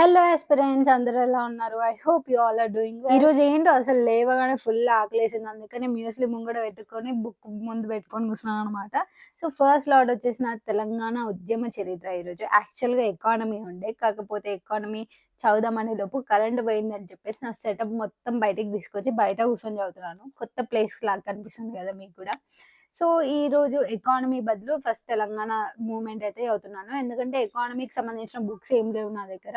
Hello aspirants అందరూ ఎలా ఉన్నారు? I hope you all are doing ఈ రోజు ఏంటో అసలు లేవగానే ఫుల్ ఆకలేసింది. అందుకని మ్యూస్లీ ముంగడ పెట్టుకొని బుక్ ముందు పెట్టుకొని కూర్చున్నాను అనమాట సో ఫస్ట్ లాడ్ వచ్చేసి నా తెలంగాణ ఉద్యమ చరిత్ర ఈరోజు. యాక్చువల్గా ఎకానమీ ఉండే. కాకపోతే ఎకానమీ చదువుదామనే లోపు కరెంట్ పోయిందని చెప్పేసి నా సెటప్ మొత్తం బయటికి తీసుకొచ్చి బయట కూర్చొని చదువుతున్నాను. కొత్త ప్లేస్ లాగా కనిపిస్తుంది కదా మీకు కూడా. సో ఈ రోజు ఎకానమీ బదులు ఫస్ట్ తెలంగాణ మూమెంట్ అయితే చదువుతున్నాను. ఎందుకంటే ఎకానమీకి సంబంధించిన బుక్స్ ఏం లేవు నా దగ్గర.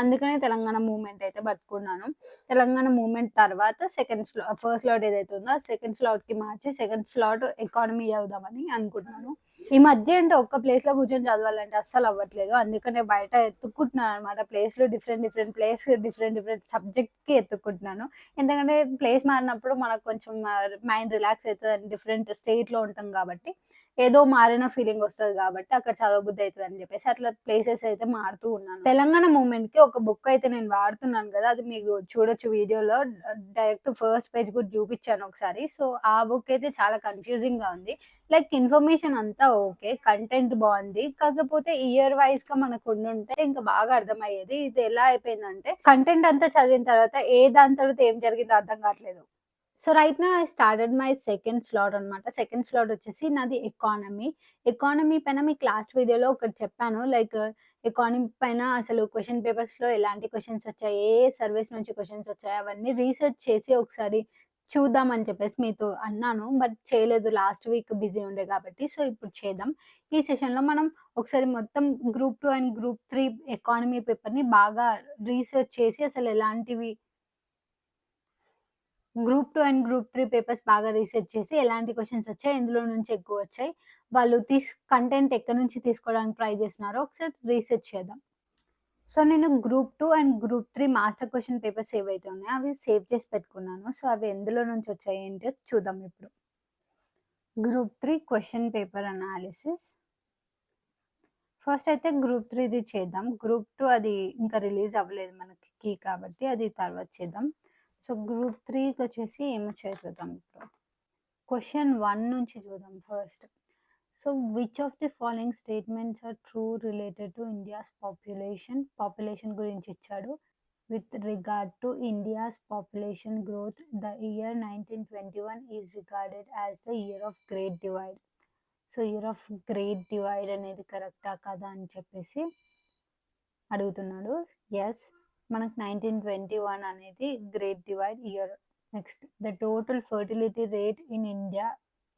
అందుకనే తెలంగాణ మూమెంట్ అయితే పట్టుకున్నాను. తెలంగాణ మూమెంట్ తర్వాత సెకండ్ స్లా ఫస్ట్ స్లాట్ ఏదైతే ఉందో సెకండ్ స్లాట్కి మార్చి సెకండ్ స్లాట్ ఎకానమీ అవుదామని అనుకుంటున్నాను. ఈ మధ్య అంటే ఒక్క ప్లేస్లో కూర్చొని చదవాలంటే అస్సలు అవ్వట్లేదు. అందుకనే బయట ఎత్తుక్కుంటున్నాను అనమాట ప్లేస్లో different different place different different సబ్జెక్ట్కి ఎత్తుక్కుంటున్నాను. ఎందుకంటే ప్లేస్ మారినప్పుడు మనకు కొంచెం మైండ్ రిలాక్స్ అవుతుంది డిఫరెంట్ స్టేట్లో ఉంటాం కాబట్టి ఏదో మారిన ఫీలింగ్ వస్తుంది కాబట్టి అక్కడ చదవబుద్ధి అవుతుంది అని చెప్పేసి అట్లా ప్లేసెస్ అయితే మారుతూ ఉన్నాను. తెలంగాణ మూమెంట్కి ఒక బుక్ అయితే నేను వాడుతున్నాను కదా అది మీరు చూడొచ్చు వీడియోలో. డైరెక్ట్ ఫస్ట్ పేజ్ కూడా చూపించాను ఒకసారి. సో ఆ బుక్ అయితే చాలా కన్ఫ్యూజింగ్గా ఉంది. లైక్ ఇన్ఫర్మేషన్ అంతా ఓకే కంటెంట్ బాగుంది. కాకపోతే ఇయర్ వైజ్గా మనకు ఉండుంటే ఇంకా బాగా అర్థమయ్యేది. ఇది ఎలా అయిపోయిందంటే కంటెంట్ అంతా చదివిన తర్వాత ఏ దాని తర్వాత ఏం జరిగిందో అర్థం కావట్లేదు. సో రైట్ నా I started my second slot అనమాట సెకండ్ స్లాట్ వచ్చేసి నాది ఎకానమీ ఎకానమీ పైన మీకు లాస్ట్ వీడియోలో ఒకటి చెప్పాను. లైక్ ఎకానమీ పైన అసలు క్వశ్చన్ పేపర్స్లో ఎలాంటి క్వశ్చన్స్ వచ్చాయి? ఏ సర్వీస్ నుంచి క్వశ్చన్స్ వచ్చాయి? అవన్నీ రీసెర్చ్ చేసి ఒకసారి చూద్దామని చెప్పేసి మీతో అన్నాను. బట్ చేయలేదు. లాస్ట్ వీక్ బిజీ ఉండే కాబట్టి. సో ఇప్పుడు చేద్దాం. ఈ సెషన్లో మనం ఒకసారి మొత్తం group two and group three economy పేపర్ని బాగా రీసెర్చ్ చేసి అసలు ఎలాంటివి group two and group three papers బాగా రీసెర్చ్ చేసి ఎలాంటి క్వశ్చన్స్ వచ్చాయి ఎందులో నుంచి ఎక్కువ వచ్చాయి వాళ్ళు తీస్ కంటెంట్ ఎక్కడి నుంచి తీసుకోవడానికి ట్రై చేస్తున్నారో ఒకసారి రీసెర్చ్ చేద్దాం. సో నేను group two and group three master question papers ఏవైతే ఉన్నాయో అవి సేవ్ చేసి పెట్టుకున్నాను. సో అవి ఎందులో నుంచి వచ్చాయి ఏంటి చూద్దాం ఇప్పుడు. Group three question paper analysis. First అయితే గ్రూప్ త్రీది చేద్దాం. గ్రూప్ టూ అది ఇంకా రిలీజ్ అవ్వలేదు మనకి కీ కాబట్టి అది తర్వాత చేద్దాం. సో గ్రూప్ త్రీకి వచ్చేసి ఏమొచ్చాయి చూద్దాం ఇప్పుడు. క్వశ్చన్ వన్ నుంచి చూద్దాం first so which of the following statements are true related to India's population population గురించి ఇచ్చాడు. With regard to India's population growth the year nineteen twenty one is regarded as the year of great divide so year of great divide అనేది కరెక్టా కదా అని చెప్పేసి అడుగుతున్నాడు. Yes మనకు nineteen twenty one అనేది great divide year next the total fertility rate in India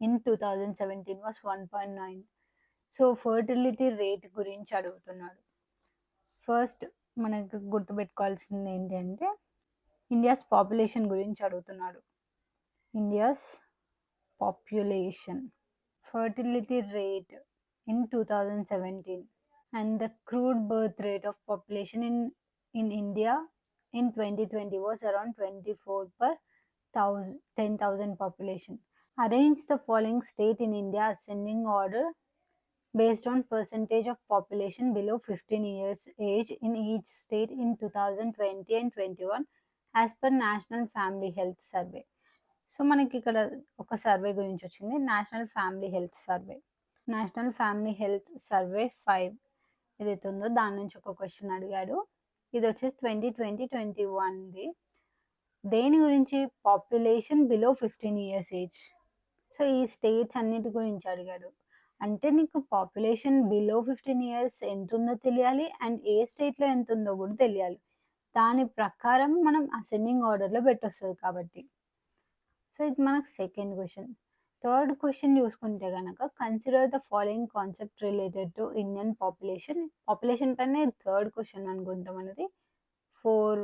in two thousand seventeen was one point nine so fertility rate గురించి అడుగుతున్నాడు. ఫస్ట్ మనకు గుర్తుపెట్టుకోవాల్సింది ఏంటి అంటే ఇండియాస్ పాపులేషన్ గురించి అడుగుతున్నాడు. India's population fertility rate in two thousand seventeen and the crude birth rate of population in in India in 2020 was around 24 per 10,000 population. Arrange the following state in India ascending order based on percentage of population below 15 years age in each state in 2020 and 21 as per National Family Health Survey. So మనకి ఇక్కడ ఒక survey గురించి వచ్చింది national family health survey national family health survey five ఏదైతే ఉందో దాని నుంచి ఒక క్వశ్చన్ అడిగాడు ఇది వచ్చేసి ట్వంటీ ట్వంటీ ట్వంటీ వన్ది. దేని గురించి? Population below fifteen years age. So ఈ స్టేట్స్ అన్నిటి గురించి అడిగాడు. అంటే నీకు పాపులేషన్ బిలో ఫిఫ్టీన్ ఇయర్స్ ఎంత ఉందో తెలియాలి అండ్ ఏ స్టేట్లో ఎంత ఉందో కూడా తెలియాలి. దాని ప్రకారం మనం అసెండింగ్ ఆర్డర్లో పెట్టొస్తుంది కాబట్టి. సో ఇది మనకు సెకండ్ క్వశ్చన్. థర్డ్ క్వశ్చన్ చూసుకుంటే కనుక consider the following concept related to Indian population population పైన థర్డ్ క్వశ్చన్ అనుకుంటాం అనేది. ఫోర్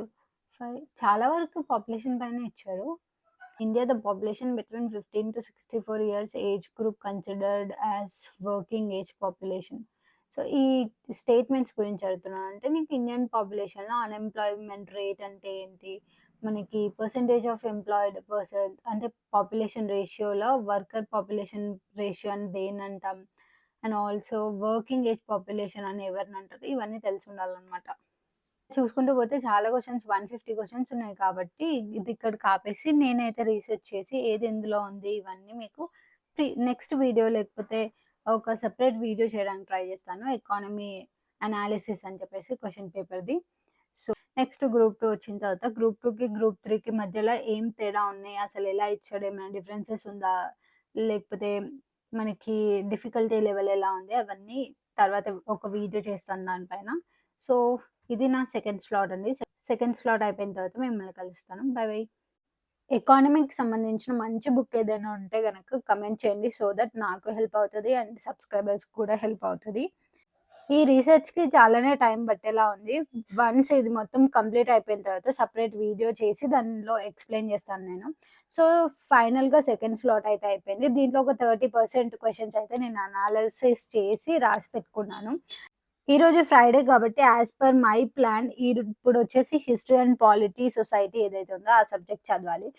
ఫైవ్ చాలా వరకు పాపులేషన్ పైన ఇచ్చాడు. India the population between fifteen to sixty four years age group considered as working age population so ఈ statements గురించి అడుగుతున్నాను. అంటే నీకు ఇండియన్ పాపులేషన్లో అన్ఎంప్లాయ్మెంట్ రేట్ అంటే ఏంటి? మనకి పర్సంటేజ్ ఆఫ్ ఎంప్లాయిడ్ పర్సన్ అంటే పాపులేషన్ రేషియోలో వర్కర్ పాపులేషన్ రేషియో అని దేని అంటాం and also working age population అని ఎవరిని అంటారు? ఇవన్నీ తెలిసి ఉండాలన్నమాట. చూసుకుంటూ పోతే చాలా క్వశ్చన్స్ వన్ ఫిఫ్టీ క్వశ్చన్స్ ఉన్నాయి కాబట్టి ఇది ఇక్కడ కాపేసి నేనైతే రీసెర్చ్ చేసి ఏది ఎందులో ఉంది ఇవన్నీ మీకు ప్రీ నెక్స్ట్ వీడియో లేకపోతే ఒక సెపరేట్ వీడియో చేయడానికి ట్రై చేస్తాను ఎకానమీ అనాలిసిస్ అని చెప్పేసి క్వశ్చన్ పేపర్ది సో నెక్స్ట్ గ్రూప్ టూ వచ్చిన తర్వాత గ్రూప్ టూకి గ్రూప్ త్రీకి మధ్యలో ఏం తేడా ఉన్నాయి? అసలు ఎలా ఇచ్చాడు? ఏమైనా డిఫరెన్సెస్ ఉందా? లేకపోతే మనకి డిఫికల్టీ లెవెల్ ఎలా ఉంది? అవన్నీ తర్వాత ఒక వీడియో చేస్తాను దానిపైన. సో, ఇది నా సెకండ్ స్లాట్ అండి. సెకండ్ స్లాట్ అయిపోయిన తర్వాత మిమ్మల్ని కలుస్తాను. Bye bye. ఎకానమీకి సంబంధించిన మంచి బుక్ ఏదైనా ఉంటే కనుక కమెంట్ చేయండి. సో దట్ నాకు హెల్ప్ అవుతుంది అండ్ సబ్స్క్రైబర్స్ కూడా హెల్ప్ అవుతుంది ఈ రీసెర్చ్‌కి చాలానే టైం పట్టేలా ఉంది. వన్స్ ఇది మొత్తం కంప్లీట్ అయిపోయిన తర్వాత సపరేట్ వీడియో చేసి దానిలో ఎక్స్‌ప్లెయిన్ చేస్తాను నేను. సో, ఫైనల్‌గా సెకండ్ స్లాట్ అయితే అయిపోయింది. దీంట్లో ఒక థర్టీ పర్సెంట్ క్వశ్చన్స్ అయితే నేను అనాలిసిస్ చేసి రాసి పెట్టుకున్నాను. ఈరోజు ఫ్రైడే కాబట్టి యాజ్ పర్ మై ప్లాన్ ఇప్పుడు వచ్చేసి హిస్టరీ అండ్ పాలిటీ, సొసైటీ ఏదైతే ఉందో ఆ సబ్జెక్ట్ చదవాలి.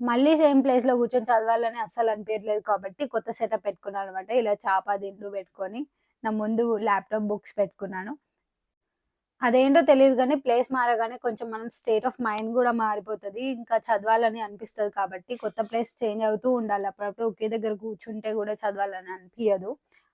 మళ్ళీ సేమ్ ప్లేస్‌లో కూర్చొని చదవాలని అస్సలు అనిపించలేదు కాబట్టి కొత్త సెటప్ పెట్టుకున్నాను అనమాట ఇలా చాప దిండు పెట్టుకొని నా ముందు ల్యాప్‌టాప్ బుక్స్ పెట్టుకున్నాను. అదేంటో తెలియదు కానీ ప్లేస్ మారగానే కొంచెం మనం స్టేట్ ఆఫ్ మైండ్ కూడా మారిపోతుంది ఇంకా చదవాలని అనిపిస్తుంది కాబట్టి కొత్త ప్లేస్ చేంజ్ అవుతూ ఉండాలి. అప్పుడప్పుడు ఒకే దగ్గర కూర్చుంటే కూడా చదవాలని అనిపించదు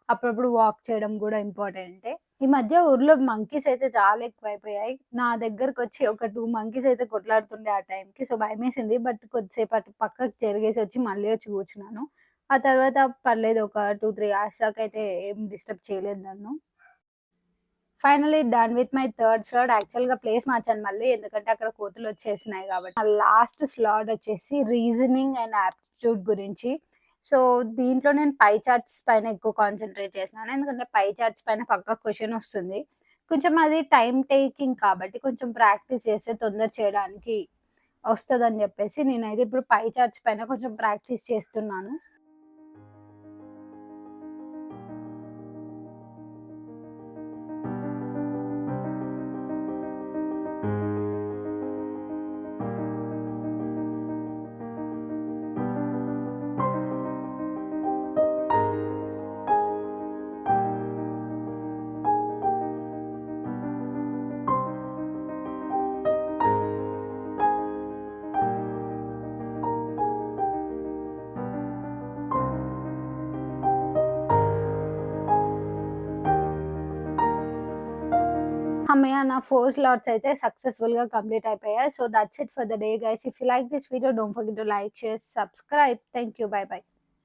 అప్పుడప్పుడు వాక్ చేయడం కూడా ఇంపార్టెంటే. ఈ మధ్య ఊర్లో మంకీస్ అయితే చాలా ఎక్కువైపోయాయి. నా దగ్గరకొచ్చి ఒక టూ మంకీస్ అయితే కొట్లాడుతుండే ఆ టైంకి. సో, భయమేసింది. బట్ కొద్దిసేపు అటు పక్కకు చెరిగేసి వచ్చి మళ్ళీ వచ్చి కూర్చున్నాను. ఆ తర్వాత పర్లేదు ఒక 2, 3 అవర్స్ దాకా అయితే ఏం డిస్టర్బ్ చేయలేదు నన్ను. Finally done with my third slot. యాక్చువల్‌గా ప్లేస్ మార్చాను మళ్ళీ. ఎందుకంటే అక్కడ కోతులు వచ్చేసినాయి కాబట్టి. నా లాస్ట్ స్లాట్ వచ్చేసి రీజనింగ్ అండ్ యాప్టిట్యూడ్ గురించి. సో, దీంట్లో నేను పై చార్ట్స్ పైన ఎక్కువ కాన్సంట్రేట్ చేసినాను. ఎందుకంటే పై చార్ట్స్ పైన పక్క క్వశ్చన్ వస్తుంది. కొంచెం అది టైం టేకింగ్ కాబట్టి కొంచెం ప్రాక్టీస్ చేస్తే తొందర చేయడానికి వస్తదని చెప్పేసి నేనైతే ఇప్పుడు పై చార్ట్స్ పైన కొంచెం ప్రాక్టీస్ చేస్తున్నాను. అమ్మయ్య నా ఫోర్ స్లాట్స్ అయితే సక్సెస్‌ఫుల్‌గా కంప్లీట్ అయిపోయాయి. So, that's it for the day guys. If you like this video don't forget to like, share, subscribe. Thank you. Bye bye.